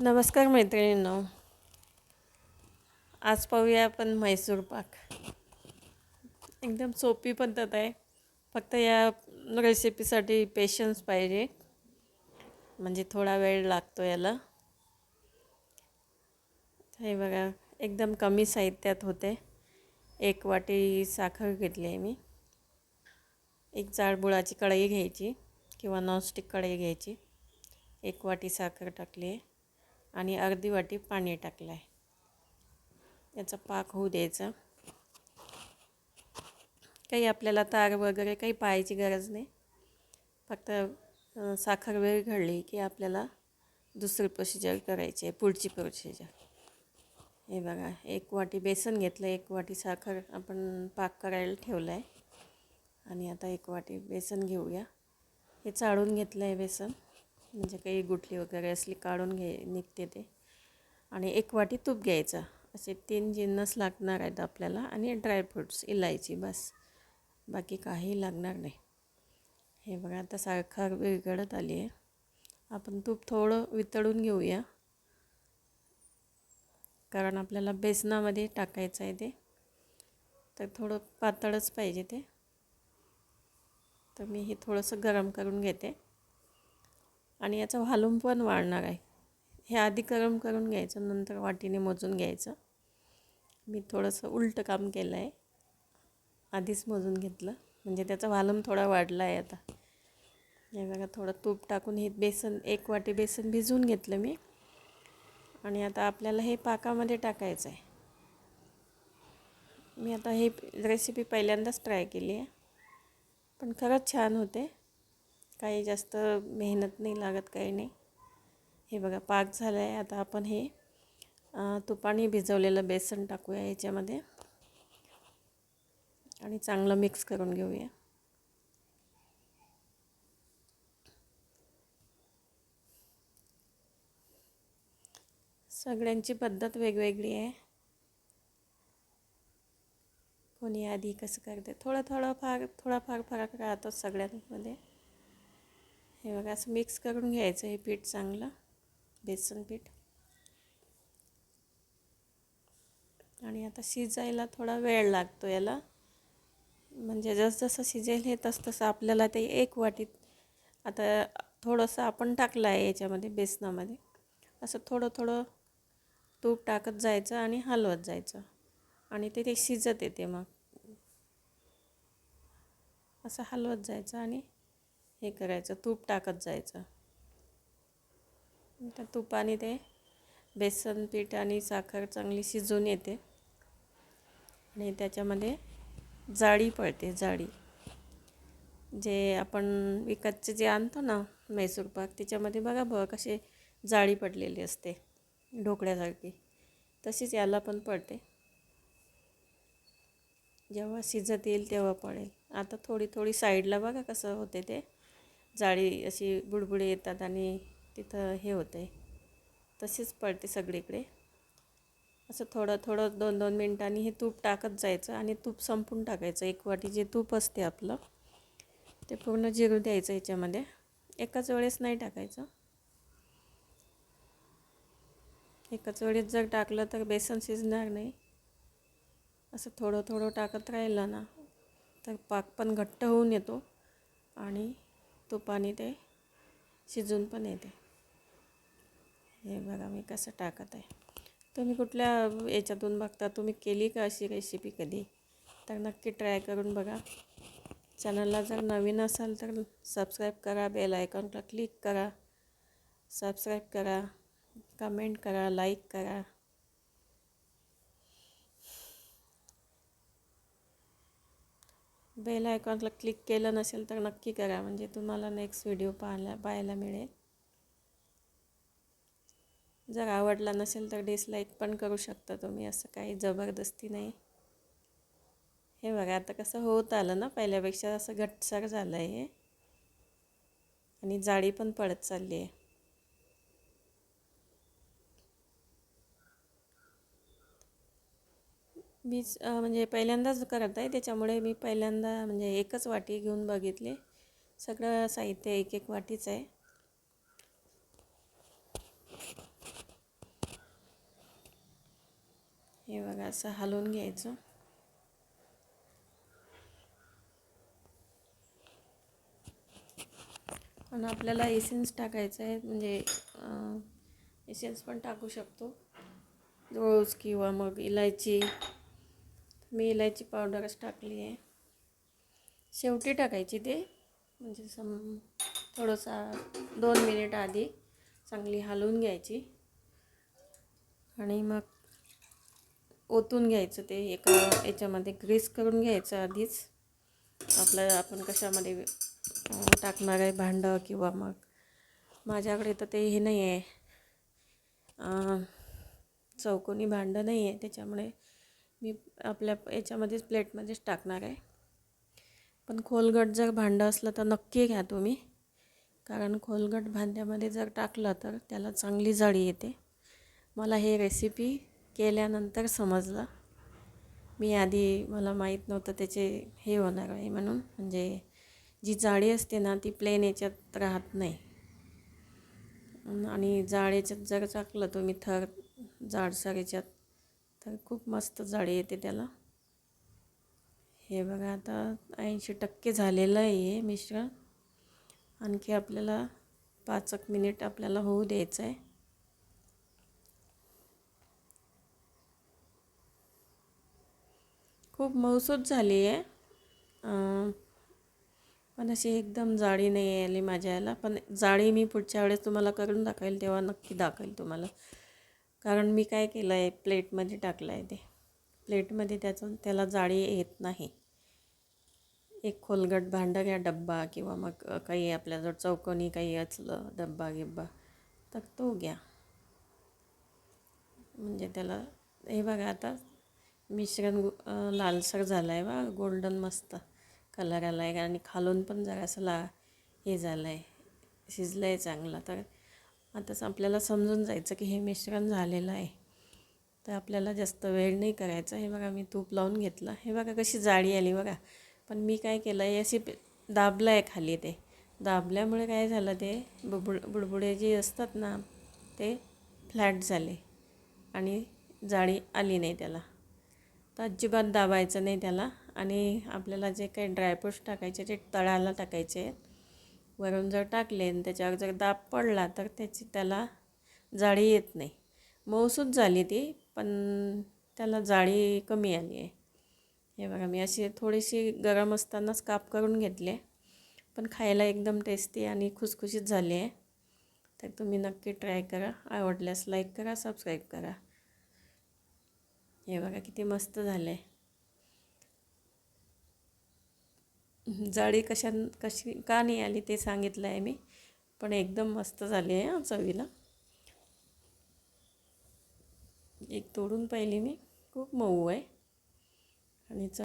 नमस्कार मैत्रिणींनो. आज पाहूया आपण म्हैसूर पाक. एकदम सोपी पद्धत आहे. फक्त या रेसिपीसाठी पेशन्स पाहिजे. म्हणजे थोडा वेळ लागतो याला. हे बघा एकदम कमी साहित्यात होते. एक वाटी साखर घेतली आहे मी. एक जाड बुळाची कढई घ्यायची किंवा नॉनस्टिक कढई घ्यायची. एक वाटी साखर टाकली आहे. आणि अर्धी वाटी पाणी टाकलं आहे याचा पाक होऊ द्यायचा. काही आपल्याला तार वगैरे काही पाहायची गरज नाही. फक्त साखर वेळ घडली की आपल्याला दुसरी प्रोसिजर करायची आहे पुढची प्रोसिजर हे बघा एक वाटी बेसन घेतलं एक वाटी साखर आपण पाक करायला ठेवलं आहे आणि आता एक वाटी बेसन घेऊया. हे चाळून घेतलं आहे बेसन. म्हणजे काही गुठली वगैरे असली काढून घे निघते ते. आणि एक वाटी तूप घ्यायचा. असे तीन जिन्नस लागणार आहेत आपल्याला आणि ड्रायफ्रूट्स इलायची बस. बाकी काही लागणार नाही. हे बघा आता साखर विरघडत आली आहे. आपण तूप थोडं वितळून घेऊया. कारण आपल्याला बेसनामध्ये टाकायचं आहे ते. तर थोडं पातळच पाहिजे ते. तर मी हे थोडंसं गरम करून घेते. आणि याचा व्हॉल्यूम पण वाढणार आहे. हे आधी गरम करून घ्यायचं नंतर वाटीने मोजून घ्यायचं. मी थोडंसं उलटं काम केलं आहे. आधीच मोजून घेतलं. म्हणजे त्याचा व्हॉल्यूम थोडा वाढला आहे आता. हे बघा थोडं तूप टाकून हे बेसन एक वाटी बेसन भिजवून घेतलं मी. आणि आता आपल्याला हे पाकामध्ये टाकायचं आहे. मी आता हे रेसिपी पहिल्यांदाच ट्राय केली आहे. पण खरंच छान होते. काही जास्त मेहनत नाही लागत काही नाही. हे बघा पाक झालं आहे आता आपण हे तुपाने भिजवलेलं बेसन टाकूया याच्यामध्ये. आणि चांगलं मिक्स करून घेऊया. सगळ्यांची पद्धत वेगवेगळी आहे. कोणी आधी कसं करते? थोडं थोडं फार थोडाफार फरक राहतो सगळ्यांमध्ये. हे बघा असं मिक्स करून घ्यायचं हे पीठ चांगलं बेसन पीठ. आणि आता शिजायला थोडा वेळ लागतो याला. म्हणजे जसजसं शिजेल हे तसतसं आपल्याला ते एक वाटीत आता थोडंसं आपण टाकलं आहे याच्यामध्ये बेसनामध्ये. असं थोडं थोडं तूप टाकत जायचं आणि हलवत जायचं. आणि ते ते शिजत येते मग. असं हलवत जायचं आणि हे करायचं तूप टाकत जायचं. त्या तुपाने ते बेसन पीठ आणि साखर चांगली शिजून येते. आणि त्याच्यामध्ये जाळी पडते जाळी. जे आपण विकतचे जे आणतो ना मैसूर पाक त्याच्यामध्ये बघा बघ कसे जाळी पडलेली असते ढोकळ्यासारखी. तशीच याला पण पडते. जेव्हा शिजत येईल तेव्हा पडेल. आता थोडी थोडी साईडला बघा कसं होते ते. जाळी अशी बुडबुडे येतात आणि तिथं हे होतं आहे तशीच पडते सगळीकडे. असं थोडं थोडं दोन दोन मिनटांनी हे तूप टाकत जायचं आणि तूप संपून टाकायचं. एक वाटी जे तूप असते आपलं ते पूर्ण जिरू द्यायचं याच्यामध्ये. एकाच वेळेस नाही टाकायचं. एकाच वेळेस जर टाकलं तर बेसन शिजणार नाही. असं थोडं थोडं टाकत राहिलं ना तर पाक पण घट्ट होऊन येतो आणि तुपाने ते शिजून पण येते. हे बघा मी कसं टाकत आहे. तुम्ही कुठल्या याच्यातून बघता? तुम्ही केली का अशी रेसिपी कधी? तर नक्की ट्राय करून बघा. चॅनलला जर नवीन असाल तर सबस्क्राईब करा बेल आयकॉनला क्लिक करा. सबस्क्राईब करा कमेंट करा लाईक करा. बेल आयकॉनला क्लिक केलं नसेल तर नक्की करा म्हणजे तुम्हाला नेक्स्ट व्हिडिओ पाहायला पाहायला मिळेल. जर आवडला नसेल तर डिसलाईक पण करू शकता तुम्ही असं काही जबरदस्ती नाही. हे बघा आता कसं होत आलं ना पहिल्यापेक्षा असं घटसर झालं आहे हे. आणि जाळी पण पडत चालली आहे. मीच म्हणजे पहिल्यांदाच करत आहे. त्याच्यामुळे मी पहिल्यांदा म्हणजे एकच वाटी घेऊन बघितली. सगळं साहित्य एक एक वाटीच आहे. हे बघा असं हलवून घ्यायचं. आणि आपल्याला एसेन्स टाकायचं आहे. म्हणजे एसेन्स पण टाकू शकतो. रोज किंवा मग इलायची. मी इलायची पावडरच टाकली आहे. शेवटी टाकायची ते. म्हणजे सम थोडंसा दोन मिनिट आधी चांगली हलवून घ्यायची. आणि मग ओतून घ्यायचं ते एका याच्यामध्ये ग्रीस करून घ्यायचं आधीच. आपलं आपण कशामध्ये टाकणार आहे भांडं किंवा मग माझ्याकडे तर ते हे नाही आहे. चौकोनी भांडं नाही आहे त्याच्यामुळे मी आपल्या याच्यामध्येच प्लेटमध्येच टाकणार आहे. पण खोलगट जर भांडं असलं तर नक्की घ्या तुम्ही. कारण खोलगट भांड्यामध्ये जर टाकलं तर त्याला चांगली जाळी येते. मला हे रेसिपी केल्यानंतर समजलं. मी आधी मला माहीत नव्हतं त्याचे हे होणार आहे म्हणून. म्हणजे जी जाळी असते ना ती प्लेन याच्यात राहत नाही. आणि जाळ याच्यात जर टाकलं तुम्ही थर जाडसर याच्यात तर खूप मस्त जाळी येते त्याला. हे बघा आता ऐंशी टक्के झालेलं आहे मिश्रण. आणखी आपल्याला पाच एक मिनिट आपल्याला होऊ द्यायचं आहे. खूप मऊसूत झाली आहे. पण अशी एकदम जाळी नाही आली माझ्या याला पण जाळी मी पुढच्या वेळेस तुम्हाला करून दाखवेल तेव्हा नक्की दाखवेल तुम्हाला. कारण मी काय केलं आहे प्लेटमध्ये टाकलं आहे ते. प्लेटमध्ये त्याचं त्याला जाळी येत नाही. एक खोलगट भांडं घ्या डब्बा किंवा मग काही आपल्याजवळ चौकोनी काही असलं डब्बा गिब्बा तर तो घ्या. म्हणजे त्याला हे बघा आता मिश्रण लालसर झालं आहे बा गोल्डन मस्त कलर आला आहे आणि खालून पण जरासं ला हे झालं आहे शिजलं आहे चांगलं. तर आताच आपल्याला समजून जायचं की हे मिश्रण झालेलं आहे. तर आपल्याला जास्त वेळ नाही करायचा. हे बघा मी तूप लावून घेतलं. हे बघा कशी जाळी आली बघा. पण मी काय केलं आहे अशी दाबलं आहे खाली ते. दाबल्यामुळे काय झालं ते बुबुड बुडबुडे जे असतात ना ते फ्लॅट झाले. आणि जाळी आली नाही त्याला. तर अजिबात दाबायचं नाही त्याला. आणि आपल्याला जे काही ड्रायफ्रूट्स टाकायचे ते तळाला टाकायचे आहेत वरून जर टाकले आणि त्याच्यावर जर दाब पडला तर त्याची त्याला जाळी येत नाही. मऊसूच झाली ती पण त्याला जाळी कमी आली आहे. हे बघा मी अशी थोडीशी गरम असतानाच काप करून घेतले पण खायला एकदम टेस्टी आणि खुसखुशीत झाली आहे. तर तुम्ही नक्की ट्राय करा. आवडल्यास लाईक करा सबस्क्राईब करा. हे बघा किती मस्त झालं आहे जाळी कशा कशी का नाही आली ते सांगितलं आहे मी. पण एकदम मस्त झाली आहे चवीला. एक तोडून पाहिली मी. खूप मऊ आहे. आणि च